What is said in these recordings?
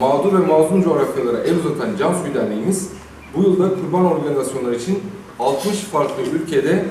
mağdur ve mazlum coğrafyalara el uzatan Cansuyu Derneğimiz bu yılda kurban organizasyonları için 60 farklı ülkede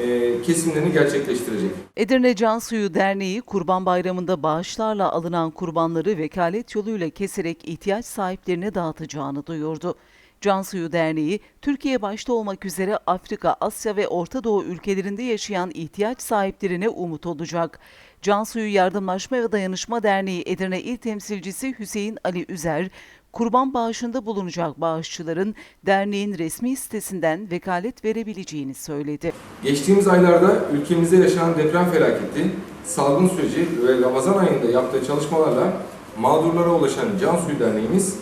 e, kesimlerini gerçekleştirecek. Edirne Can Suyu Derneği Kurban Bayramı'nda bağışlarla alınan kurbanları vekalet yoluyla keserek ihtiyaç sahiplerine dağıtacağını duyurdu. Can Suyu Derneği, Türkiye başta olmak üzere Afrika, Asya ve Orta Doğu ülkelerinde yaşayan ihtiyaç sahiplerine umut olacak. Can Suyu Yardımlaşma ve Dayanışma Derneği Edirne İl Temsilcisi Hüseyin Ali Üzer, kurban bağışında bulunacak bağışçıların derneğin resmi sitesinden vekalet verebileceğini söyledi. Geçtiğimiz aylarda ülkemizde yaşanan deprem felaketi, salgın süreci ve Ramazan ayında yaptığı çalışmalarla mağdurlara ulaşan Cansuyu Derneğimiz,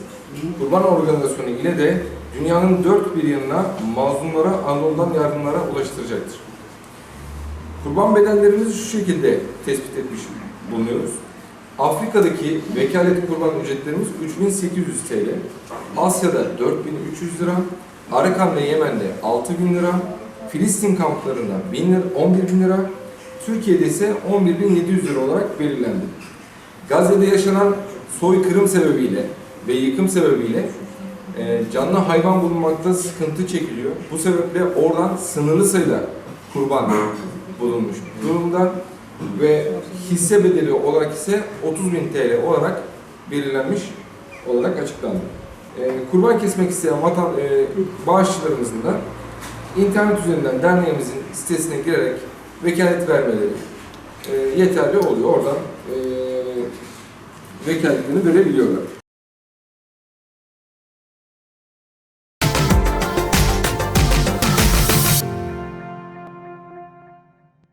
kurban organizasyonu ile de dünyanın dört bir yanına mazlumlara Anadolu'dan yardımlara ulaştıracaktır. Kurban bedellerimizi şu şekilde tespit etmiş bulunuyoruz. Afrika'daki vekalet kurban ücretlerimiz 3800 TL, Asya'da 4300 lira, Arakan ve Yemen'de 6000 lira, Filistin kamplarında 1000 lira, 11 bin lira, Türkiye'de ise 11.700 lira olarak belirlendi. Gazze'de yaşanan soykırım sebebiyle ve yıkım sebebiyle e, canlı hayvan bulunmakta sıkıntı çekiliyor. Bu sebeple oradan sınırlı sayıda kurban bulunmuş durumda ve hisse bedeli olarak ise 30.000 TL olarak belirlenmiş olarak açıklandı. E, kurban kesmek isteyen vatan, e, bağışçılarımızın da internet üzerinden derneğimizin sitesine girerek vekalet vermeleri e, yeterli oluyor. Oradan e, vekaletlerini verebiliyorlar.